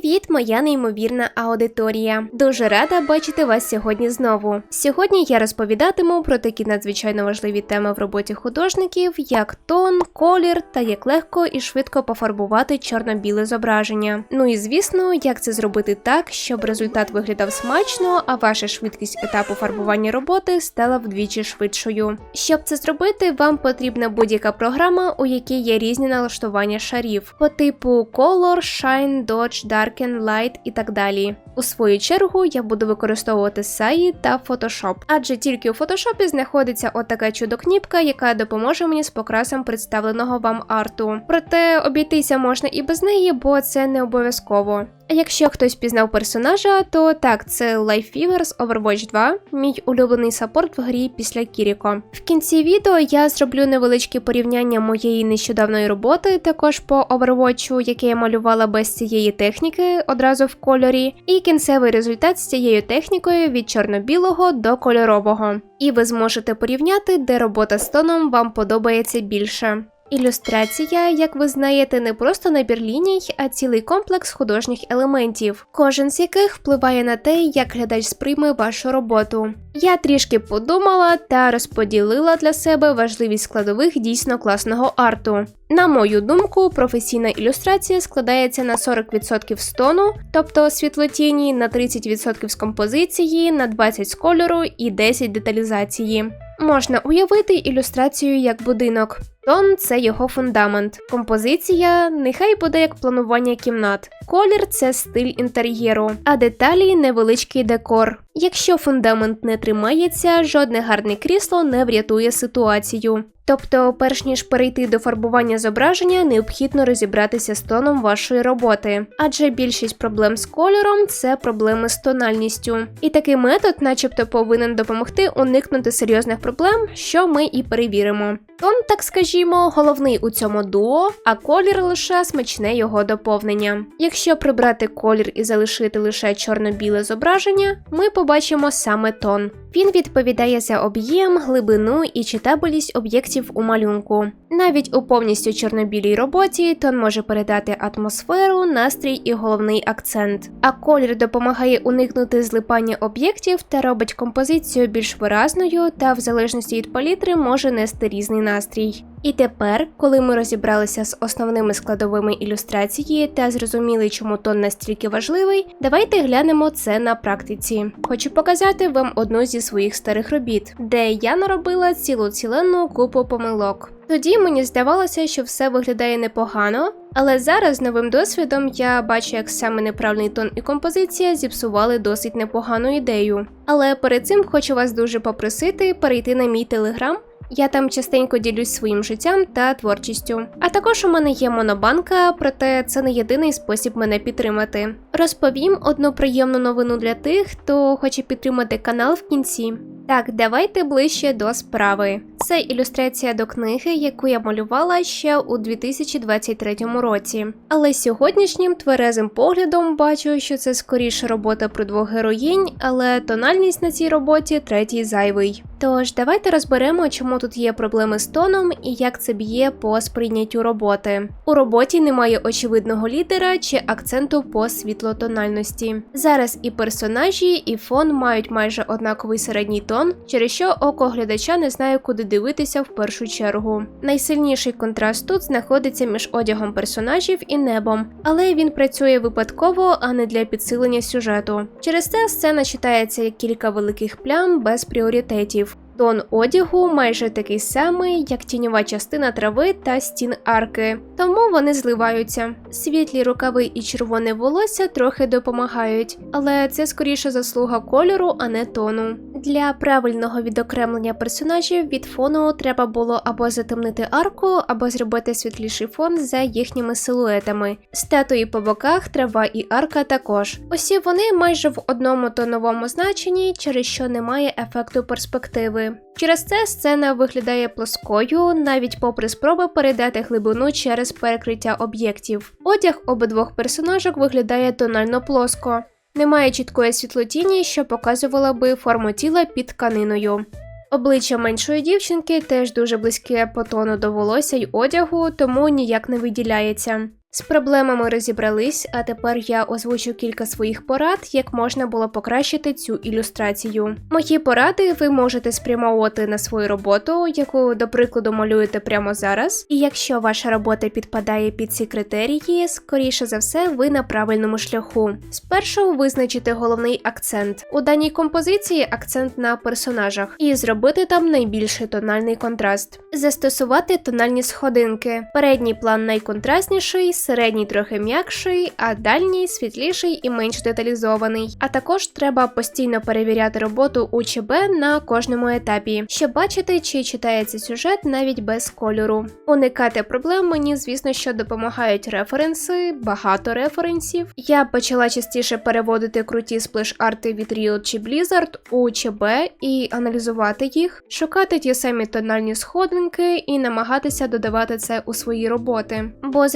Привіт, моя неймовірна аудиторія. Дуже рада бачити вас сьогодні знову. Сьогодні я розповідатиму про такі надзвичайно важливі теми в роботі художників, як тон, колір та як легко і швидко пофарбувати чорно-біле зображення. Ну і звісно, як це зробити так, щоб результат виглядав смачно, а ваша швидкість етапу фарбування роботи стала вдвічі швидшою. Щоб це зробити, вам потрібна будь-яка програма, у якій є різні налаштування шарів по типу Color, Shine, Dodge, Darken, Light і так далі. У свою чергу я буду використовувати SAI та Photoshop, адже тільки у Photoshop знаходиться отака чудо-кніпка, яка допоможе мені з покрасом представленого вам арту. Проте обійтися можна і без неї, бо це не обов'язково. А якщо хтось пізнав персонажа, то так, це Life Fever Overwatch 2, мій улюблений саппорт в грі після Кіріко. В кінці відео я зроблю невеличке порівняння моєї нещодавної роботи, також по Overwatch, яке я малювала без цієї техніки, одразу в кольорі, і кінцевий результат з цією технікою від чорно-білого до кольорового. І ви зможете порівняти, де робота з тоном вам подобається більше. Ілюстрація, як ви знаєте, не просто набір ліній, а цілий комплекс художніх елементів, кожен з яких впливає на те, як глядач сприйме вашу роботу. Я трішки подумала та розподілила для себе важливість складових дійсно класного арту. На мою думку, професійна ілюстрація складається на 40% з тону, тобто світлотіні, на 30% з композиції, на 20% з кольору і 10% деталізації. Можна уявити ілюстрацію як будинок. Тон це його фундамент. Композиція нехай буде як планування кімнат. Колір це стиль інтер'єру, а деталі невеличкий декор. Якщо фундамент не тримається, жодне гарне крісло не врятує ситуацію. Тобто, перш ніж перейти до фарбування зображення, необхідно розібратися з тоном вашої роботи, адже більшість проблем з кольором це проблеми з тональністю. І такий метод, начебто, повинен допомогти уникнути серйозних проблем, що ми і перевіримо. Тон, так скажімо, головний у цьому дуо, а колір лише смачне його доповнення. Якщо прибрати колір і залишити лише чорно-біле зображення, ми побачимо саме тон. Він відповідає за об'єм, глибину і читабельність об'єктів у малюнку. Навіть у повністю чорно-білій роботі тон може передати атмосферу, настрій і головний акцент. А колір допомагає уникнути злипання об'єктів та робить композицію більш виразною та, в залежності від палітри, може нести різний настрій. І тепер, коли ми розібралися з основними складовими ілюстрації та зрозуміли, чому тон настільки важливий, давайте глянемо це на практиці. Хочу показати вам одну зі своїх старих робіт, де я наробила цілу ціленну купу помилок. Тоді мені здавалося, що все виглядає непогано, але зараз новим досвідом я бачу, як саме неправильний тон і композиція зіпсували досить непогану ідею. Але перед цим хочу вас дуже попросити перейти на мій телеграм. Я там частенько ділюсь своїм життям та творчістю. А також у мене є монобанка, проте це не єдиний спосіб мене підтримати. Розповім одну приємну новину для тих, хто хоче підтримати канал в кінці. Так, давайте ближче до справи. Це ілюстрація до книги, яку я малювала ще у 2023 році. Але сьогоднішнім тверезим поглядом бачу, що це скоріше робота про двох героїнь, але тональність на цій роботі третій зайвий. Тож давайте розберемо, чому тут є проблеми з тоном і як це б'є по сприйняттю роботи. У роботі немає очевидного лідера чи акценту по світлотональності. Зараз і персонажі, і фон мають майже однаковий середній тон, через що око глядача не знає, куди дивитися в першу чергу. Найсильніший контраст тут знаходиться між одягом персонажів і небом, але він працює випадково, а не для підсилення сюжету. Через це сцена читається як кілька великих плям без пріоритетів. Тон одягу майже такий самий, як тіньова частина трави та стін арки, тому вони зливаються. Світлі рукави і червоне волосся трохи допомагають, але це скоріше заслуга кольору, а не тону. Для правильного відокремлення персонажів від фону треба було або затемнити арку, або зробити світліший фон за їхніми силуетами. Статуї по боках, трава і арка також. Усі вони майже в одному тоновому значенні, через що немає ефекту перспективи. Через це сцена виглядає плоскою, навіть попри спроби передати глибину через перекриття об'єктів. Одяг обидвох персонажок виглядає тонально плоско. Немає чіткої світлотіні, що показувала би форму тіла під тканиною. Обличчя меншої дівчинки теж дуже близьке по тону до волосся й одягу, тому ніяк не виділяється. З проблемами розібрались, а тепер я озвучу кілька своїх порад, як можна було покращити цю ілюстрацію. Мої поради ви можете спрямовувати на свою роботу, яку, до прикладу, малюєте прямо зараз. І якщо ваша робота підпадає під ці критерії, скоріше за все, ви на правильному шляху. Спершу визначити головний акцент. У даній композиції акцент на персонажах, і зробити там найбільший тональний контраст. Застосувати тональні сходинки. Передній план найконтрастніший, середній трохи м'якший, а дальній світліший і менш деталізований. А також треба постійно перевіряти роботу УЧБ на кожному етапі, щоб бачити, чи читається сюжет навіть без кольору. Уникати проблем мені, звісно, що допомагають референси, багато референсів. Я почала частіше переводити круті сплеш-арти від Riot чи Blizzard у ЧБ і аналізувати їх, шукати ті самі тональні сходинки і намагатися додавати це у свої роботи. Бо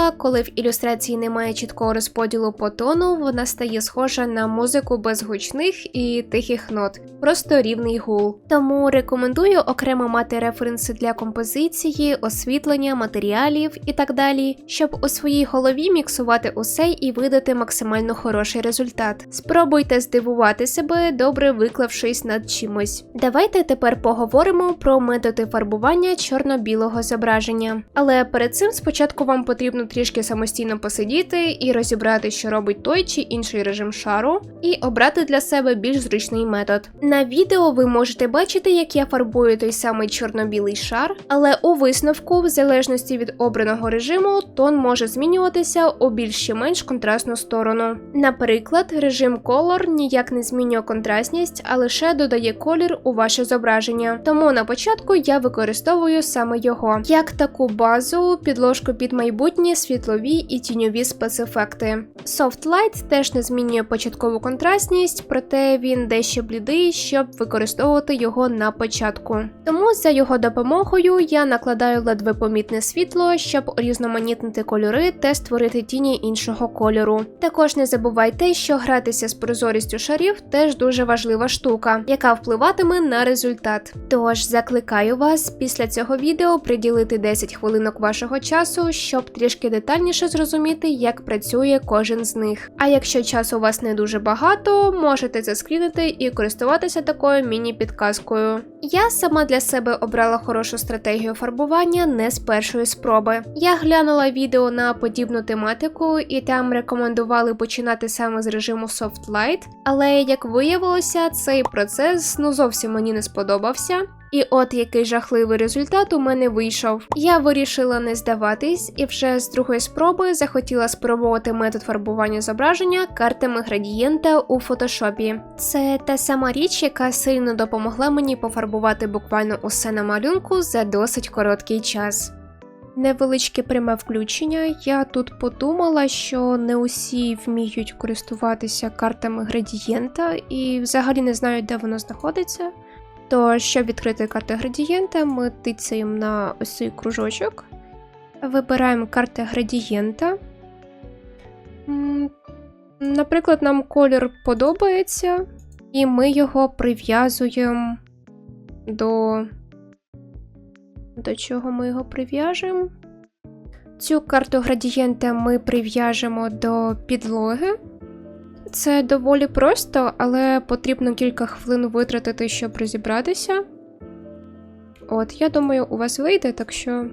зрозуміла, коли в ілюстрації немає чіткого розподілу по тону, вона стає схожа на музику без гучних і тихих нот, просто рівний гул. Тому рекомендую окремо мати референси для композиції, освітлення, матеріалів і так далі, щоб у своїй голові міксувати усе і видати максимально хороший результат. Спробуйте здивувати себе, добре виклавшись над чимось. Давайте тепер поговоримо про методи фарбування чорно-білого зображення. Але перед цим спочатку вам потрібно трішки самостійно посидіти і розібрати, що робить той чи інший режим шару, і обрати для себе більш зручний метод. На відео ви можете бачити, як я фарбую той самий чорно-білий шар, але у висновку, в залежності від обраного режиму, тон може змінюватися у більш чи менш контрастну сторону. Наприклад, режим Color ніяк не змінює контрастність, а лише додає колір у ваше зображення. Тому на початку я використовую саме його як таку базу, підложку під майбутні світлові і тіньові спецефекти. Soft Light теж не змінює початкову контрастність, проте він дещо блідий, щоб використовувати його на початку. Тому за його допомогою я накладаю ледве помітне світло, щоб різноманітнити кольори та створити тіні іншого кольору. Також не забувайте, що гратися з прозорістю шарів теж дуже важлива штука, яка впливатиме на результат. Тож закликаю вас після цього відео приділити 10 хвилинок вашого часу, щоб трішки детальніше зрозуміти, як працює кожен з них. А якщо часу у вас не дуже багато, можете це скрінити і користуватися такою міні-підказкою. Я сама для себе обрала хорошу стратегію фарбування не з першої спроби. Я глянула відео на подібну тематику, і там рекомендували починати саме з режиму Soft Light, але як виявилося, цей процес ну зовсім мені не сподобався. І от який жахливий результат у мене вийшов. Я вирішила не здаватись і вже з другої спроби захотіла спробувати метод фарбування зображення картами градієнта у фотошопі. Це та сама річ, яка сильно допомогла мені пофарбувати буквально усе на малюнку за досить короткий час. Невеличке пряме включення. Я тут подумала, що не усі вміють користуватися картами градієнта і взагалі не знають, де воно знаходиться. То, щоб відкрити карти градієнта, ми тицяємо на ось цей кружочок, вибираємо карти градієнта. Наприклад, нам колір подобається, і ми його прив'язуємо до. До чого ми його прив'яжемо? Цю карту градієнта ми прив'яжемо до підлоги. Це доволі просто, але потрібно кілька хвилин витратити, щоб розібратися. От, я думаю, у вас вийде, так що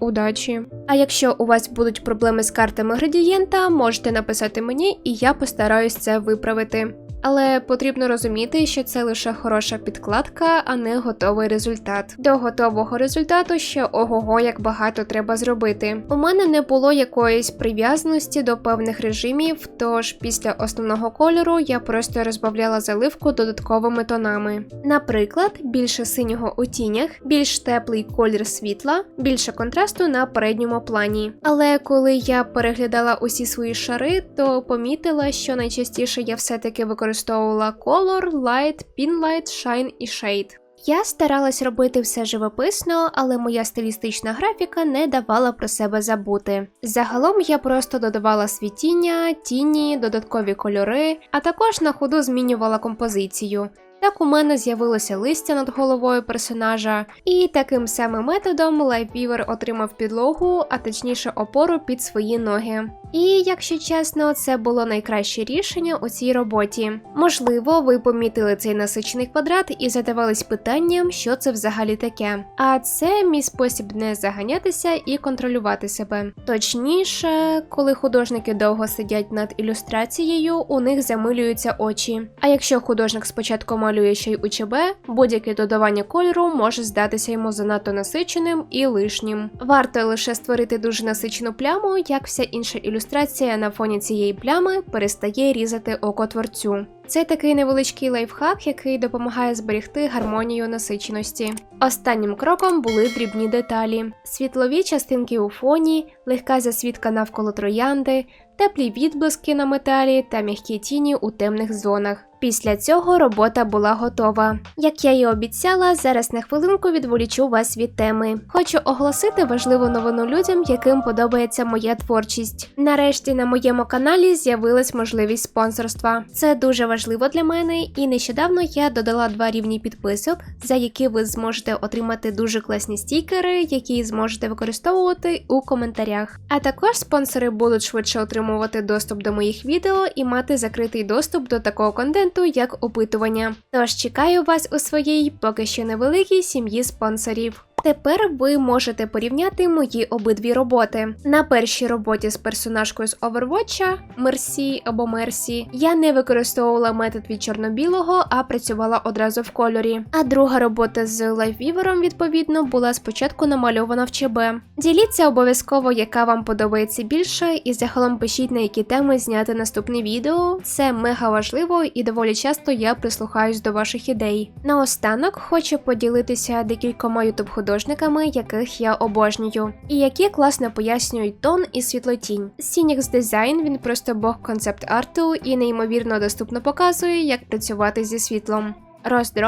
удачі. А якщо у вас будуть проблеми з картами градієнта, можете написати мені, і я постараюсь це виправити. Але потрібно розуміти, що це лише хороша підкладка, а не готовий результат. До готового результату ще ого-го як багато треба зробити. У мене не було якоїсь прив'язаності до певних режимів, тож після основного кольору я просто розбавляла заливку додатковими тонами. Наприклад, більше синього у тінях, більш теплий колір світла, більше контрасту на передньому плані. Але коли я переглядала усі свої шари, то помітила, що найчастіше я все-таки використовувала Color, Light, Pinlight, Shine і Shade. Я старалась робити все живописно, але моя стилістична графіка не давала про себе забути. Загалом я просто додавала світіння, тіні, додаткові кольори, а також на ходу змінювала композицію. Так у мене з'явилося листя над головою персонажа, і таким самим методом Lifeweaver отримав підлогу, а точніше опору під свої ноги. І якщо чесно, це було найкраще рішення у цій роботі. Можливо, ви помітили цей насичений квадрат і задавались питанням, що це взагалі таке. А це мій спосіб не заганятися і контролювати себе. Точніше, коли художники довго сидять над ілюстрацією, у них замилюються очі. А якщо художник спочатку малює ще й у ЧБ, будь-яке додавання кольору може здатися йому занадто насиченим і лишнім. Варто лише створити дуже насичену пляму, як вся інша ілюстрація на фоні цієї плями перестає різати око творцю. Це такий невеличкий лайфхак, який допомагає зберегти гармонію насиченості. Останнім кроком були дрібні деталі: світлові частинки у фоні, легка засвідка навколо троянди, теплі відблиски на металі та м'які тіні у темних зонах. Після цього робота була готова. Як я і обіцяла, зараз на хвилинку відволічу вас від теми. Хочу оголосити важливу новину людям, яким подобається моя творчість. Нарешті на моєму каналі з'явилась можливість спонсорства. Це дуже важливо для мене, і нещодавно я додала два рівні підписок, за які ви зможете отримати дуже класні стікери, які зможете використовувати у коментарях. А також спонсори будуть швидше отримувати доступ до моїх відео і мати закритий доступ до такого контенту, як опитування. Тож чекаю вас у своїй поки що невеликій сім'ї спонсорів. Тепер ви можете порівняти мої обидві роботи. На першій роботі з персонажкою з Overwatch, Мерсі або Мерсі, я не використовувала метод від чорно-білого, а працювала одразу в кольорі. А друга робота з лайфвівером, відповідно, була спочатку намальована в ЧБ. Діліться обов'язково, яка вам подобається більше, і загалом пишіть на які теми зняти наступне відео. Це мега важливо і доволі часто я прислухаюсь до ваших ідей. Наостанок хочу поділитися декількома ютуб художниками, яких я обожнюю, і які класно пояснюють тон і світлотінь. Сінікс Design він просто бог концепт-арту і неймовірно доступно показує, як працювати зі світлом. Рост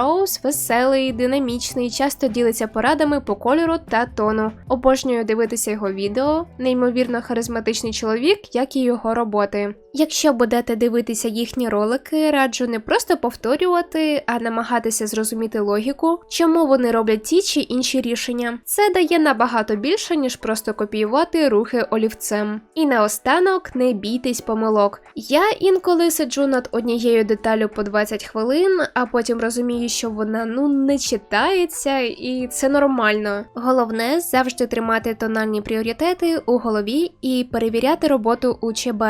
веселий, динамічний, часто ділиться порадами по кольору та тону. Обожнюю дивитися його відео, неймовірно харизматичний чоловік, як і його роботи. Якщо будете дивитися їхні ролики, раджу не просто повторювати, а намагатися зрозуміти логіку, чому вони роблять ті чи інші рішення. Це дає набагато більше, ніж просто копіювати рухи олівцем. І наостанок не бійтесь помилок. Я інколи сиджу над однією деталю по 20 хвилин, а потім розумію, що вона ну не читається, і це нормально. Головне завжди тримати тональні пріоритети у голові і перевіряти роботу у ЧБ.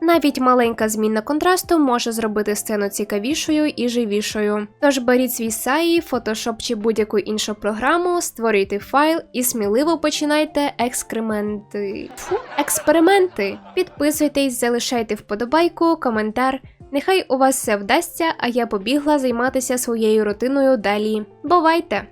Навіть маленька зміна контрасту може зробити сцену цікавішою і живішою. Тож беріть свій SAI, Photoshop чи будь-яку іншу програму, створюйте файл і сміливо починайте екскременти. Фу, експерименти. Підписуйтесь, залишайте вподобайку, коментар. Нехай у вас все вдасться, а я побігла займатися своєю рутиною далі. Бувайте!